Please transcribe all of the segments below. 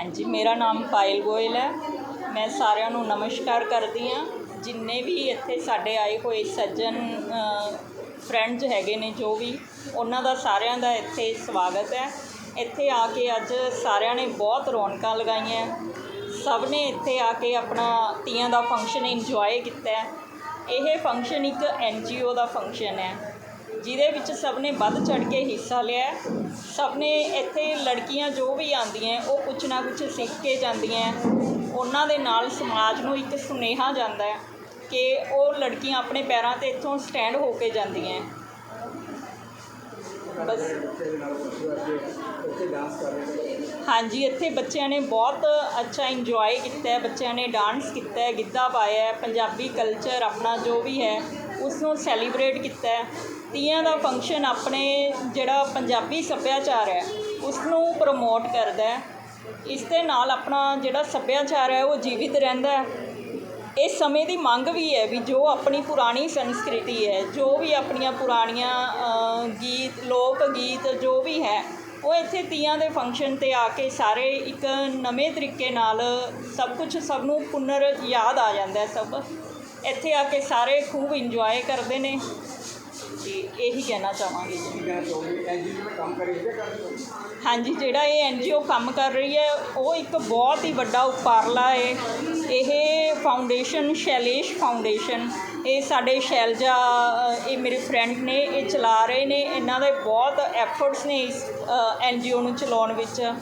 ਹਾਂਜੀ, ਮੇਰਾ ਨਾਮ ਪਾਇਲ ਗੋਇਲ ਹੈ। ਮੈਂ ਸਾਰਿਆਂ ਨੂੰ ਨਮਸਕਾਰ ਕਰਦੀ ਹਾਂ। ਜਿੰਨੇ ਵੀ ਇੱਥੇ ਸਾਡੇ ਆਏ ਹੋਏ ਸੱਜਣ ਫਰੈਂਡਸ ਹੈਗੇ ਨੇ ਜੋ ਵੀ, ਉਹਨਾਂ ਦਾ ਸਾਰਿਆਂ ਦਾ ਇੱਥੇ ਸਵਾਗਤ ਹੈ। ਇੱਥੇ ਆ ਕੇ ਅੱਜ ਸਾਰਿਆਂ ਨੇ ਬਹੁਤ ਰੌਣਕਾਂ ਲਗਾਈਆਂ। ਸਭ ਨੇ ਇੱਥੇ ਆ ਕੇ ਆਪਣਾ ਤੀਆਂ ਦਾ ਫੰਕਸ਼ਨ ਇੰਜੋਏ ਕੀਤਾ ਇਹ ਫੰਕਸ਼ਨ ਇੱਕ ਐਨਜੀਓ ਦਾ ਫੰਕਸ਼ਨ ਹੈ। ਜਿਹਦੇ ਵਿੱਚ ਸਭ ਨੇ ਵੱਧ ਚੜ ਕੇ ਹਿੱਸਾ ਲਿਆ ਸਭ ਨੇ ਇੱਥੇ ਲੜਕੀਆਂ ਜੋ ਵੀ ਆਉਂਦੀਆਂ ਉਹ ਕੁਛ ਨਾ ਕੁਛ ਸਿੱਖ ਕੇ ਜਾਂਦੀਆਂ ਉਹਨਾਂ ਦੇ ਨਾਲ ਸਮਾਜ ਨੂੰ ਇੱਕ ਸੁਨੇਹਾ ਜਾਂਦਾ ਹੈ ਕਿ ਉਹ ਲੜਕੀਆਂ ਆਪਣੇ ਪੈਰਾਂ ਤੇ ਇੱਥੋਂ ਸਟੈਂਡ ਹੋ ਕੇ ਜਾਂਦੀਆਂ ਬਸ। ਹਾਂਜੀ, ਇੱਥੇ ਬੱਚਿਆਂ ਨੇ ਬਹੁਤ ਅੱਛਾ ਇੰਜੋਏ ਕੀਤਾ ਹੈ। ਬੱਚਿਆਂ ਨੇ ਡਾਂਸ ਕੀਤਾ ਹੈ, ਗਿੱਧਾ ਪਾਇਆ ਹੈ, ਪੰਜਾਬੀ ਕਲਚਰ ਆਪਣਾ ਜੋ ਵੀ ਹੈ ਉਸ ਨੂੰ ਸੈਲੀਬ੍ਰੇਟ ਕੀਤਾ ਹੈ। ਤੀਆਂ ਦਾ ਫੰਕਸ਼ਨ ਆਪਣੇ ਜਿਹੜਾ ਪੰਜਾਬੀ ਸੱਭਿਆਚਾਰ ਹੈ ਉਸ ਨੂੰ ਪ੍ਰਮੋਟ ਕਰਦਾ ਹੈ। ਇਸ ਦੇ ਨਾਲ ਆਪਣਾ ਜਿਹੜਾ ਸੱਭਿਆਚਾਰ ਹੈ, ਉਹ ਜੀਵਿਤ ਰਹਿੰਦਾ ਹੈ। ਇਹ ਸਮੇਂ ਦੀ ਮੰਗ ਵੀ ਹੈ ਵੀ ਜੋ ਆਪਣੀ ਪੁਰਾਣੀ ਸੰਸਕ੍ਰਿਤੀ ਹੈ, ਜੋ ਵੀ ਆਪਣੀਆਂ ਪੁਰਾਣੀਆਂ ਗੀਤ, ਲੋਕ ਗੀਤ ਜੋ ਵੀ ਹੈ, ਉਹ ਇੱਥੇ ਤੀਆਂ ਦੇ ਫੰਕਸ਼ਨ ਤੇ ਆ ਕੇ ਸਾਰੇ ਇੱਕ ਨਵੇਂ ਤਰੀਕੇ ਨਾਲ ਸਭ ਕੁਝ ਸਭ ਨੂੰ ਪੁਨਰ ਯਾਦ ਆ ਜਾਂਦਾ ਸਭ। ਇੱਥੇ ਆ ਕੇ ਸਾਰੇ ਖੂਬ ਇੰਜੋਏ ਕਰਦੇ ਨੇ। ਤੇ ਇਹੀ ਕਹਿਣਾ ਚਾਹਾਂਗੇ ਜੀ। ਹਾਂਜੀ, ਜਿਹੜਾ ਇਹ ਐਨਜੀਓ ਕੰਮ ਕਰ ਰਹੀ ਹੈ, ਉਹ ਇੱਕ ਬਹੁਤ ਹੀ ਵੱਡਾ ਉਪਰਾਲਾ ਹੈ। ਇਹ ਫਾਊਂਡੇਸ਼ਨ ਸ਼ੈਲੇਸ਼ ਫਾਊਂਡੇਸ਼ਨ ਇਹ ਸਾਡੇ ਸ਼ੈਲਜਾ ਇਹ ਮੇਰੇ ਫਰੈਂਡ ਨੇ, ਇਹ ਚਲਾ ਰਹੇ ਨੇ। ਇਹਨਾਂ ਦੇ ਬਹੁਤ ਐਫਰਟਸ ਨੇ ਇਸ ਐਨਜੀਓ ਨੂੰ ਚਲਾਉਣ ਵਿੱਚ।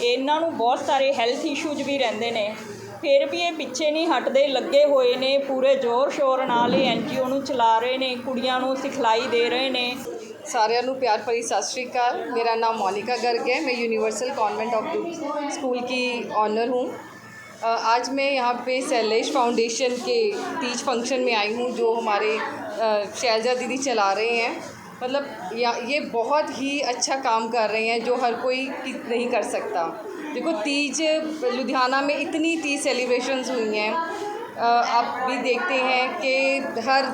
ਇਹਨਾਂ ਨੂੰ ਬਹੁਤ ਸਾਰੇ ਹੈਲਥ ਇਸ਼ੂਜ਼ ਵੀ ਰਹਿੰਦੇ ਨੇ। ਫਿਰ ਵੀ ਇਹ ਪਿੱਛੇ ਨਹੀਂ ਹਟਦੇ ਲੱਗੇ ਹੋਏ ਨੇ ਪੂਰੇ ਜ਼ੋਰ ਸ਼ੋਰ ਨਾਲ ਇਹ ਐਨਜੀਓ ਨੂੰ ਚਲਾ ਰਹੇ ਨੇ ਕੁੜੀਆਂ ਨੂੰ ਸਿਖਲਾਈ ਦੇ ਰਹੇ ਨੇ ਸਾਰਿਆਂ ਨੂੰ प्यार भरी सत श्रीकाल मेरा नाम मोनिका गर्ग है मैं यूनिवर्सल कॉन्वेंट ऑफ स्कूल की ऑनर हूँ अ, आज मैं यहाँ पे शैलेश फाउंडेशन के तीज फंक्शन में आई हूँ जो हमारे अ, शैलजा दीदी चला रहे हैं मतलब या ये बहुत ही अच्छा काम कर रहे हैं जो हर कोई कि- नहीं कर सकता देखो, तीज लुधियाना में इतनी तीज सेलिब्रेशंस हुई हैं। आप भी देखते हैं कि हर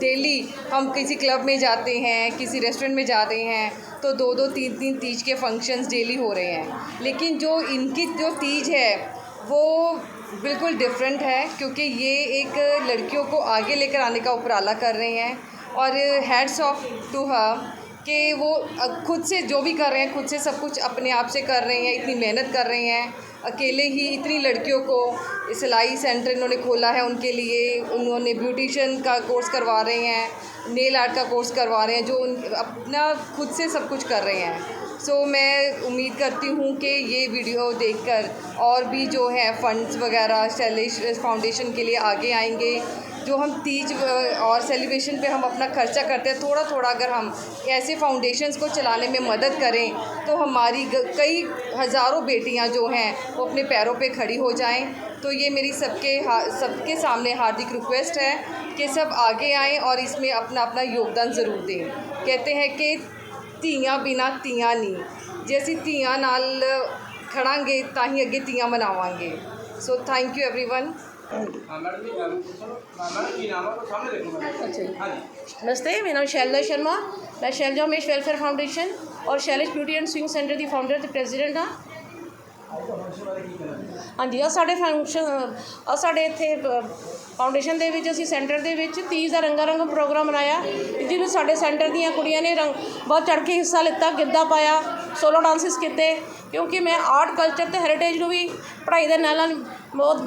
डेली हम किसी क्लब में जाते हैं, किसी रेस्टोरेंट में जा रहे हैं तो दो दो तीन तीन तीज के फ़ंक्शंस डेली हो रहे हैं। लेकिन जो इनकी जो तीज है, वो बिल्कुल डिफरेंट है, क्योंकि ये एक लड़कियों को आगे लेकर आने का उपराला कर रहे हैं। और हैड्स ऑफ़ टू हर कि वो खुद से जो भी कर रहे हैं खुद से सब कुछ अपने आप से कर रहे हैं इतनी मेहनत कर रहे हैं अकेले ही इतनी लड़कियों को सिलाई सेंटर इन्होंने खोला है उनके लिए उन्होंने ब्यूटिशन का कोर्स करवा रहे हैं नेल आर्ट का कोर्स करवा रहे हैं जो उन अपना खुद से सब कुछ कर रहे हैं। सो so, मैं उम्मीद करती हूँ कि ये वीडियो देखकर और भी जो है फंड्स वगैरह शैलेश फाउंडेशन के लिए आगे आएँगे। जो हम तीज और सेलिब्रेशन पे हम अपना खर्चा करते हैं थोड़ा थोड़ा अगर हम ऐसे फाउंडेशंस को चलाने में मदद करें तो हमारी ग- कई हज़ारों बेटियां जो हैं वो अपने पैरों पे खड़ी हो जाएं तो ये मेरी सबके हा- सबके सामने हार्दिक रिक्वेस्ट है कि सब आगे आएं और इसमें अपना अपना योगदान ज़रूर दें कहते हैं कि ਧੀਆਂ ਬਿਨਾ ਤੀਆਂ ਨਹੀਂ ਜੇ ਅਸੀਂ ਧੀਆਂ ਨਾਲ ਖੜਾਂਗੇ ਤਾਂ ਹੀ ਅੱਗੇ ਤੀਆਂ ਮਨਾਵਾਂਗੇ ਸੋ ਥੈਂਕ ਯੂ एवरीवन ਹਾਂਜੀ। ਹਾਂ ਮੈਡਮ ਜੀ ਨਾਮ ਪੁੱਛੋ ਮੈਡਮ ਕੀ ਨਾਮ ਹੈ ਤਾਂ ਸਾਹਮਣੇ ਦੇਖੋ ਮੈਡਮ। ਅੱਛਾ ਜੀ। ਹਾਂਜੀ ਨਮਸਤੇ, ਮੇਰਾ ਨਾਮ ਸ਼ੈਲਜਾ ਸ਼ਰਮਾ। ਮੈਂ ਸ਼ੈਲਜਾ ਉਮੇਸ਼ ਵੈਲਫੇਅਰ ਫਾਊਂਡੇਸ਼ਨ ਔਰ Shailesh beauty and sewing centre the founder ਤੇ ਪ੍ਰੈਜ਼ੀਡੈਂਟ ਹਾਂ। ਹਾਂਜੀ ਆ ਸਾਡੇ ਫੰਕਸ਼ਨ ਆ ਸਾਡੇ ਇੱਥੇ ਫਾਊਂਡੇਸ਼ਨ ਦੇ ਵਿੱਚ, ਅਸੀਂ ਸੈਂਟਰ ਦੇ ਵਿੱਚ 30 ਦਾ ਰੰਗਾ ਰੰਗ ਪ੍ਰੋਗਰਾਮ ਬਣਾਇਆ ਜਿਹਨੂੰ ਸਾਡੇ ਸੈਂਟਰ ਦੀਆਂ ਕੁੜੀਆਂ ਨੇ ਰੰਗ, ਬਹੁਤ ਚੜ੍ਹ ਕੇ ਹਿੱਸਾ ਲਿੱਤਾ, ਗਿੱਧਾ ਪਾਇਆ ਸੋਲੋ ਡਾਂਸਿਸ ਕੀਤੇ। ਕਿਉਂਕਿ ਮੈਂ ਆਰਟ ਕਲਚਰ ਤੇ ਹੈਰੀਟੇਜ ਨੂੰ ਵੀ ਪੜ੍ਹਾਈ ਦੇ ਨਾਲ ਨਾਲ ਬਹੁਤ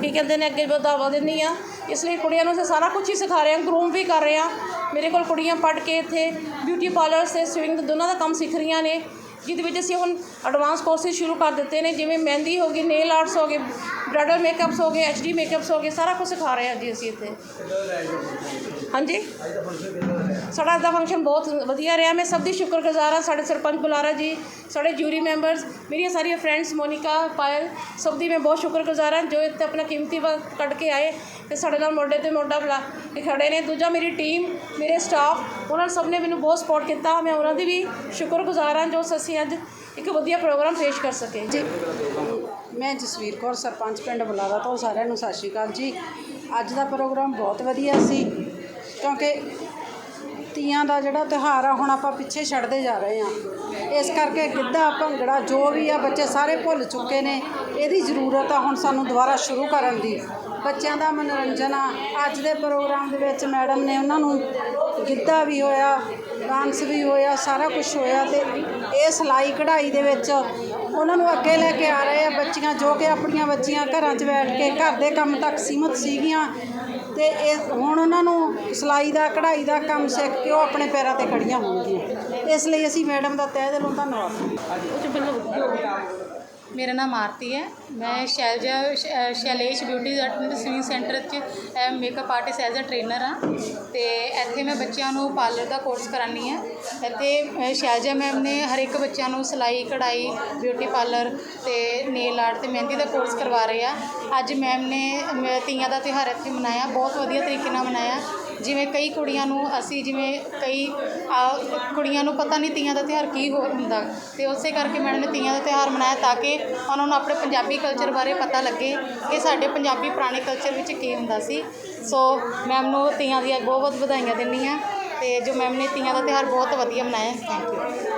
ਕੀ ਕਹਿੰਦੇ ਨੇ, ਅੱਗੇ ਵਧਾਵਾ ਦਿੰਦੀ ਆ ਇਸ ਲਈ ਕੁੜੀਆਂ ਨੂੰ ਅਸੀਂ ਸਾਰਾ ਕੁਝ ਹੀ ਸਿਖਾ ਰਹੇ ਹਾਂ ਗਰੂਮ ਵੀ ਕਰ ਰਹੇ ਹਾਂ। ਮੇਰੇ ਕੋਲ ਕੁੜੀਆਂ ਪੜ੍ਹ ਕੇ ਇੱਥੇ ਬਿਊਟੀ ਪਾਰਲਰਸ ਤੇ ਸਵਿੰਗ ਦੋਨਾਂ ਦਾ ਕੰਮ ਸਿੱਖ ਰਹੀਆਂ ਨੇ, ਜਿਹਦੇ ਵਿੱਚ ਅਸੀਂ ਹੁਣ ਐਡਵਾਂਸ ਕੋਰਸਿਸ ਸ਼ੁਰੂ ਕਰ ਦਿੱਤੇ ਨੇ, ਜਿਵੇਂ ਮਹਿੰਦੀ ਹੋ ਗਈ ਨੇਲ ਆਰਟਸ ਹੋ ਗਏ ਬ੍ਰਾਈਡਲ ਮੇਕਅਪਸ ਹੋ ਗਏ ਐਚਡੀ ਮੇਕਅਪਸ ਹੋ ਗਏ, ਸਾਰਾ ਕੁਝ ਸਿਖਾ ਰਹੇ ਹਾਂ ਜੀ ਅਸੀਂ ਇੱਥੇ। ਹਾਂਜੀ। ਸਾਡਾ ਅੱਜ ਦਾ ਫੰਕਸ਼ਨ ਬਹੁਤ ਵਧੀਆ ਰਿਹਾ। ਮੈਂ ਸਭ ਦੀ ਸ਼ੁਕਰਗੁਜ਼ਾਰ ਹਾਂ। ਸਾਡੇ ਸਰਪੰਚ ਬੁਲਾਰਾ ਜੀ, ਸਾਡੇ ਜੂਰੀ ਮੈਂਬਰਸ ਮੇਰੀਆਂ ਸਾਰੀਆਂ ਫਰੈਂਡਸ ਮੋਨਿਕਾ, ਪਾਇਲ, ਸਭ ਦੀ ਮੈਂ ਬਹੁਤ ਸ਼ੁਕਰਗੁਜ਼ਾਰ ਹਾਂ। ਜੋ ਇੱਥੇ ਆਪਣਾ ਕੀਮਤੀ ਵਕਤ ਕੱਢ ਕੇ ਆਏ ਤੇ ਸਾਡੇ ਨਾਲ ਮੋਢੇ ਤੇ ਮੋਢਾ ਬੁਲਾ ਕੇ ਖੜੇ ਨੇ। ਦੂਜਾ ਮੇਰੀ ਟੀਮ ਮੇਰੇ ਸਟਾਫ ਉਹਨਾਂ ਸਭ ਨੇ ਮੈਨੂੰ ਬਹੁਤ ਸਪੋਰਟ ਕੀਤਾ। ਮੈਂ ਉਹਨਾਂ ਦੀ ਵੀ ਸ਼ੁਕਰਗੁਜ਼ਾਰ ਹਾਂ ਜੋ ਅਸੀਂ ਅੱਜ ਇੱਕ ਵਧੀਆ ਪ੍ਰੋਗਰਾਮ ਪੇਸ਼ ਕਰ ਸਕੇ। ਜੀ। ਮੈਂ ਜਸਵੀਰ ਕੌਰ, ਸਰਪੰਚ ਪਿੰਡ ਬੁਲਾਰਾ ਤੋਂ। ਸਾਰਿਆਂ ਨੂੰ ਸਤਿ ਸ਼੍ਰੀ ਅਕਾਲ ਜੀ। ਅੱਜ ਦਾ ਪ੍ਰੋਗਰਾਮ ਬਹੁਤ ਵਧੀਆ ਸੀ। ਕਿਉਂਕਿ ਤੀਆਂ ਦਾ ਜਿਹੜਾ ਤਿਉਹਾਰ ਆ, ਹੁਣ ਆਪਾਂ ਪਿੱਛੇ ਛੱਡਦੇ ਜਾ ਰਹੇ ਆ ਇਸ ਕਰਕੇ ਗਿੱਧਾ, ਭੰਗੜਾ ਜੋ ਵੀ ਆ, ਬੱਚੇ ਸਾਰੇ ਭੁੱਲ ਚੁੱਕੇ ਨੇ। ਇਹਦੀ ਜ਼ਰੂਰਤ ਆ ਹੁਣ ਸਾਨੂੰ ਦੁਬਾਰਾ ਸ਼ੁਰੂ ਕਰਨ ਦੀ। ਬੱਚਿਆਂ ਦਾ ਮਨੋਰੰਜਨ ਆ। ਅੱਜ ਦੇ ਪ੍ਰੋਗਰਾਮ ਦੇ ਵਿੱਚ ਮੈਡਮ ਨੇ ਉਹਨਾਂ ਨੂੰ ਗਿੱਧਾ ਵੀ ਹੋਇਆ, ਡਾਂਸ ਵੀ ਹੋਇਆ, ਸਾਰਾ ਕੁਝ ਹੋਇਆ ਤੇ ਇਹ ਸਿਲਾਈ ਕਢਾਈ ਦੇ ਵਿੱਚ ਉਹਨਾਂ ਨੂੰ ਅੱਗੇ ਲੈ ਕੇ ਆ ਰਹੇ ਆ ਬੱਚੀਆਂ, ਜੋ ਕਿ ਆਪਣੀਆਂ ਬੱਚੀਆਂ ਘਰਾਂ 'ਚ ਬੈਠ ਕੇ ਘਰ ਦੇ ਕੰਮ ਤੱਕ ਸੀਮਤ ਸੀਗੀਆਂ। ਤੇ ਇਹ ਹੁਣ ਉਹਨਾਂ ਨੂੰ ਸਿਲਾਈ ਦਾ, ਕਢਾਈ ਦਾ ਕੰਮ ਸਿੱਖ ਕੇ ਉਹ ਆਪਣੇ ਪੈਰਾਂ ਤੇ ਖੜੀਆਂ ਹੋਣਗੀਆਂ। ਇਸ ਲਈ ਅਸੀਂ ਮੈਡਮ ਦਾ ਤਹਿ ਦਿਲੋਂ ਧੰਨਵਾਦ। ਮੇਰਾ ਨਾਮ ਆਰਤੀ ਹੈ। ਮੈਂ Shailja Shailesh beauty sewing centre 'ਚ makeup artist as a trainer ਹਾਂ। ਤੇ ਇੱਥੇ ਮੈਂ ਬੱਚਿਆਂ ਨੂੰ ਪਾਰਲਰ ਦਾ ਕੋਰਸ ਕਰਾਉਂਦੀ ਹਾਂ। ਅਤੇ ਅ, ਸ਼ੈਲਜਾ ਮੈਮ ਨੇ ਹਰ ਇੱਕ ਬੱਚਿਆਂ ਨੂੰ ਸਿਲਾਈ ਕਢਾਈ ਬਿਊਟੀ ਪਾਰਲਰ ਤੇ ਨੇਲ ਆਰਟ ਤੇ ਮਹਿੰਦੀ ਦਾ ਕੋਰਸ ਕਰਵਾ ਰਹੇ ਆ। ਅੱਜ ਮੈਮ ਨੇ ਮ- ਤੀਆਂ ਦਾ ਤਿਉਹਾਰ ਇੱਥੇ ਮਨਾਇਆ ਬਹੁਤ ਵਧੀਆ ਤਰੀਕੇ ਨਾਲ ਮਨਾਇਆ। ਜਿਵੇਂ ਕਈ ਕੁੜੀਆਂ ਨੂੰ ਅਸੀਂ ਜਿਵੇਂ ਕਈ ਕੁੜੀਆਂ ਨੂੰ ਪਤਾ ਨਹੀਂ ਤੀਆਂ ਦਾ ਤਿਉਹਾਰ ਕੀ ਹੋ ਹੁੰਦਾ। ਅਤੇ ਉਸੇ ਕਰਕੇ ਮੈਡਮ ਨੇ ਤੀਆਂ ਦਾ ਤਿਉਹਾਰ ਮਨਾਇਆ ਤਾਂ ਕਿ ਉਹਨਾਂ ਨੂੰ ਆਪਣੇ ਪੰਜਾਬੀ ਕਲਚਰ ਬਾਰੇ ਪਤਾ ਲੱਗੇ ਕਿ ਸਾਡੇ ਪੰਜਾਬੀ ਪੁਰਾਣੇ ਕਲਚਰ ਵਿੱਚ ਕੀ ਹੁੰਦਾ ਸੀ। ਸੋ ਮੈਮ ਨੂੰ ਤੀਆਂ ਦੀਆਂ ਬਹੁਤ ਬਹੁਤ ਵਧਾਈਆਂ ਦਿੰਦੀ ਹਾਂ ਅਤੇ ਜੋ ਮੈਮ ਨੇ ਤੀਆਂ ਦਾ ਤਿਉਹਾਰ ਬਹੁਤ ਵਧੀਆ ਮਨਾਇਆ ਥੈਂਕ ਯੂ